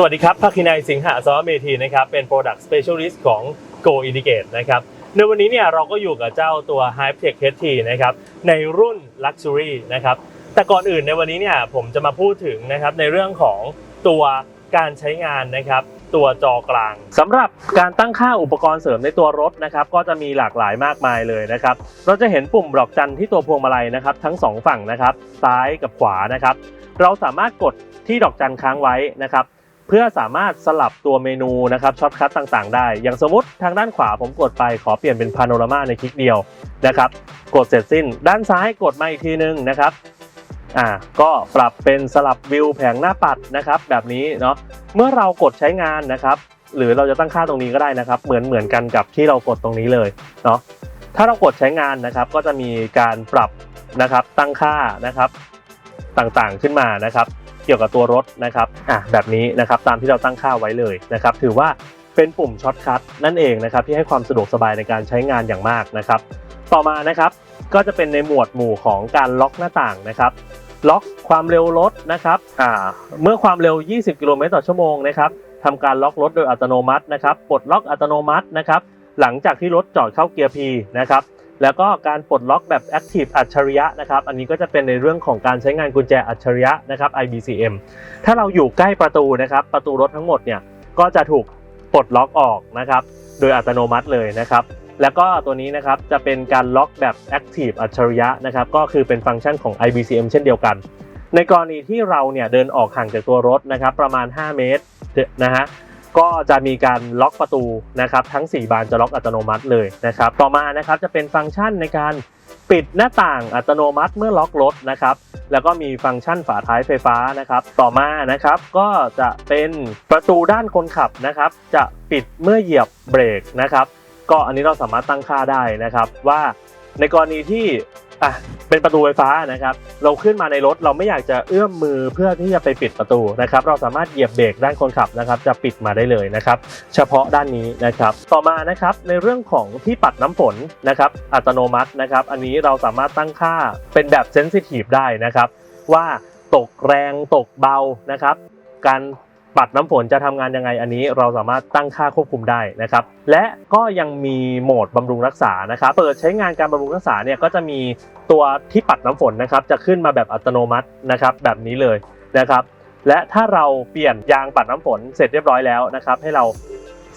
สวัสดีครับภาคินัยสิงหาสวเมธีนะครับ เป็น Product Specialist ของ Go Indicate นะครับ ในวันนี้เนี่ยเราก็อยู่กับเจ้าตัว Hypetech HT นะครับ ในรุ่น Luxury นะครับ แต่ก่อนอื่นในวันนี้เนี่ยผมจะมาพูดถึงนะครับในเรื่องของตัวการใช้งานนะครับ ตัวจอกลางสำหรับการตั้งค่าอุปกรณ์เสริมในตัวรถนะครับ ก็จะมีหลากหลายมากมายเลยนะครับ เราจะเห็นปุ่มดอกจันที่ตัวพวงมาลัยนะครับ ทั้งสองฝั่งนะครับ ซ้ายกับขวานะครับ เราสามารถกดที่ดอกจันค้างไว้นะครับ เพื่อสามารถสลับตัวเมนูนะครับช็อตคัทต่างๆ ได้ อย่างสมมติทางด้านขวาผมกดไปขอเปลี่ยนเป็นพาโนรามาในคลิกเดียวนะครับกดเสร็จสิ้น ด้านซ้ายกดมาอีกทีนึงนะครับอ่าก็ปรับเป็นสลับวิวแผงหน้าปัดนะครับแบบนี้เนาะเมื่อเรากดใช้งานนะครับ หรือเราจะตั้งค่าตรงนี้ก็ได้นะครับ เหมือนเหมือนกันกับที่เรากดตรงนี้เลยเนาะถ้าเรากดใช้งานนะครับ ก็จะมีการปรับนะครับตั้งค่านะครับต่างๆขึ้นมานะครับ เกี่ยวกับตัวรถนะครับอะแบบนี้นะครับตามที่เราตั้งค่าไว้เลยนะครับถือว่าเป็นปุ่มช็อตคัทนั่นเองนะครับที่ให้ความสะดวกสบายในการใช้งานอย่างมากนะครับต่อมานะครับก็จะเป็นในหมวดหมู่ของการล็อกหน้าต่างนะครับล็อกความเร็วรถนะครับอ่าเมื่อความเร็ว 20 กิโลเมตรต่อชั่วโมงนะครับทำการล็อกรถโดยอัตโนมัตินะครับปลดล็อกอัตโนมัตินะครับหลังจากที่รถจอดเข้าเกียร์ P นะครับ แล้วก็การปลดล็อกแบบ Active อัจฉริยะนะครับ อันนี้ก็จะเป็นในเรื่องของการใช้งานกุญแจอัจฉริยะนะครับ IBCM ถ้าเราอยู่ใกล้ประตูนะครับ ประตูรถทั้งหมดเนี่ยก็จะถูกปลดล็อกออกนะครับ โดยอัตโนมัติเลยนะครับ แล้วก็ตัวนี้นะครับจะเป็นการล็อกแบบ Active อัจฉริยะนะครับ ก็คือเป็นฟังก์ชันของ IBCM เช่นเดียวกัน ในกรณีที่เราเนี่ยเดินออกห่างจากตัวรถนะครับ ประมาณ 5 เมตรนะฮะ ก็จะมีการล็อกประตูนะครับทั้ง 4 บานจะล็อกอัตโนมัติเลยนะครับต่อมานะครับจะเป็นฟังก์ชันในการปิดหน้าต่างอัตโนมัติเมื่อล็อกรถนะครับแล้วก็มีฟังก์ชันฝาท้ายไฟฟ้านะครับ ต่อมานะครับก็จะเป็นประตูด้านคนขับนะครับ จะปิดเมื่อเหยียบเบรกนะครับ ก็อันนี้เราสามารถตั้งค่าได้นะครับว่าในกรณีที่ อะเป็นประตูไฟฟ้านะครับ เราขึ้นมาในรถเราไม่อยากจะเอื้อมมือเพื่อที่จะไปปิดประตูนะครับ เราสามารถเหยียบเบรกด้านคนขับนะครับ จะปิดมาได้เลยนะครับ เฉพาะด้านนี้นะครับ ต่อมานะครับในเรื่องของที่ปัดน้ำฝนนะครับอัตโนมัตินะครับ อันนี้เราสามารถตั้งค่าเป็นแบบเซนซิทีฟได้นะครับ ว่าตกแรงตกเบานะครับ การ ปัดน้ำฝนจะทำงานยังไงอันนี้เราสามารถตั้งค่าควบคุมได้นะครับ และก็ยังมีโหมดบำรุงรักษานะครับ เปิดใช้งานการบำรุงรักษาเนี่ยก็จะมีตัวที่ปัดน้ำฝนนะครับ จะขึ้นมาแบบอัตโนมัตินะครับ แบบนี้เลยนะครับ และถ้าเราเปลี่ยนยางปัดน้ำฝนเสร็จเรียบร้อยแล้วนะครับ ให้เรา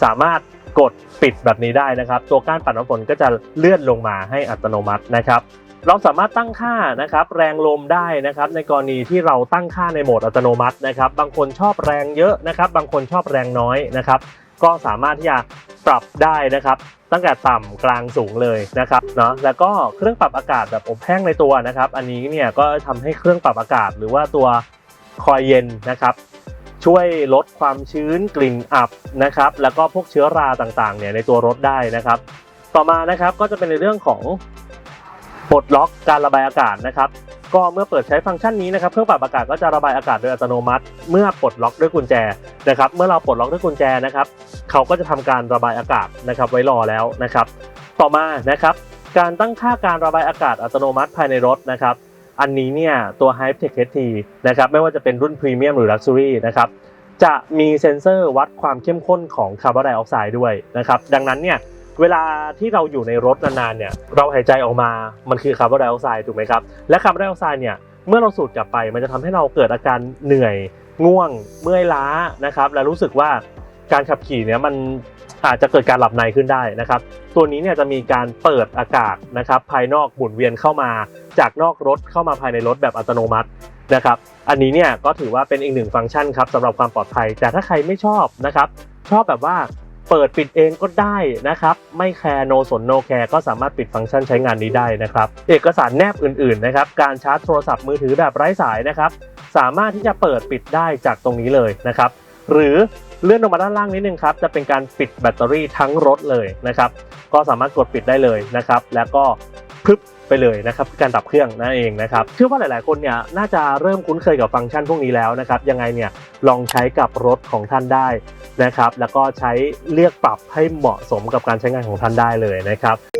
สามารถกดปิดแบบนี้ได้นะครับ ตัวก้านปัดน้ำฝนก็จะเลื่อนลงมาให้อัตโนมัตินะครับ เราสามารถตั้งค่านะครับแรงลมได้นะครับ ในกรณีที่เราตั้งค่าในโหมดอัตโนมัตินะครับ บางคนชอบแรงเยอะนะครับ บางคนชอบแรงน้อยนะครับ ก็สามารถที่จะปรับได้นะครับ ตั้งแต่ต่ำกลางสูงเลยนะครับเนาะแล้วก็เครื่องปรับอากาศแบบอบแห้งในตัวนะครับ อันนี้เนี่ยก็ทำให้เครื่องปรับอากาศ หรือว่าตัวคอยเย็นนะครับ ช่วยลดความชื้นกลิ่นอับนะครับ แล้วก็พวกเชื้อราต่างๆเนี่ยในตัวรถได้นะครับ ต่อมานะครับก็จะเป็นในเรื่องของ ปลดล็อกการระบายอากาศนะครับ ก็เมื่อเปิดใช้ฟังก์ชันนี้นะครับเครื่องปรับอากาศก็จะระบายอากาศโดยอัตโนมัติ เมื่อปลดล็อกด้วยกุญแจนะครับ เมื่อเราปลดล็อกด้วยกุญแจนะครับ เขาก็จะทำการระบายอากาศนะครับ ไว้รอแล้วนะครับ ต่อมานะครับ การตั้งค่าการระบายอากาศอัตโนมัติภายในรถนะครับ อันนี้เนี่ยตัว Hypetech HT นะครับไม่ว่าจะเป็นรุ่นพรีเมียมหรือ Luxury นะครับจะมีเซ็นเซอร์วัดความเข้มข้นของคาร์บอนไดออกไซด์ด้วยนะครับ ดังนั้นเนี่ย เวลาที่เราอยู่ในรถนานๆเนี่ยเราหายใจออกมามันคือคาร์บอนไดออกไซด์ถูกไหมครับและคาร์บอนไดออกไซด์เนี่ยเมื่อเราสูดกลับไป มันจะทำให้เราเกิดอาการเหนื่อยง่วง เมื่อยล้านะครับ และรู้สึกว่าการขับขี่เนี่ยมันอาจจะเกิดการหลับในขึ้นได้นะครับ ตัวนี้เนี่ยจะมีการเปิดอากาศนะครับ ภายนอกหมุนเวียนเข้ามา จากนอกรถเข้ามาภายในรถแบบอัตโนมัตินะครับ อันนี้เนี่ยก็ถือว่าเป็นอีกหนึ่งฟังก์ชันครับสำหรับความปลอดภัย แต่ถ้าใครไม่ชอบนะครับ ชอบแบบว่า เปิดปิดเองก็ได้นะครับ ไม่แคร์โนสนโนแคร์ก็สามารถปิดฟังก์ชันใช้งานนี้ได้นะครับ เอกสารแนบอื่นๆนะครับ การชาร์จโทรศัพท์มือถือแบบไร้สายนะครับ สามารถที่จะเปิดปิดได้จากตรงนี้เลยนะครับ หรือเลื่อนลงมาด้านล่างนิดนึงครับ จะเป็นการปิดแบตเตอรี่ทั้งรถเลยนะครับ ก็สามารถกดปิดได้เลยนะครับ แล้วก็ พึบไปเลยนะครับการดับเครื่องนั่นเองนะครับเชื่อว่าหลาย ๆ คนเนี่ยน่าจะเริ่มคุ้นเคยกับฟังก์ชันพวกนี้แล้วนะครับยังไงเนี่ยลองใช้กับรถของท่านได้นะครับแล้วก็ใช้เลือกปรับให้เหมาะสมกับการใช้งานของท่านได้เลยนะครับ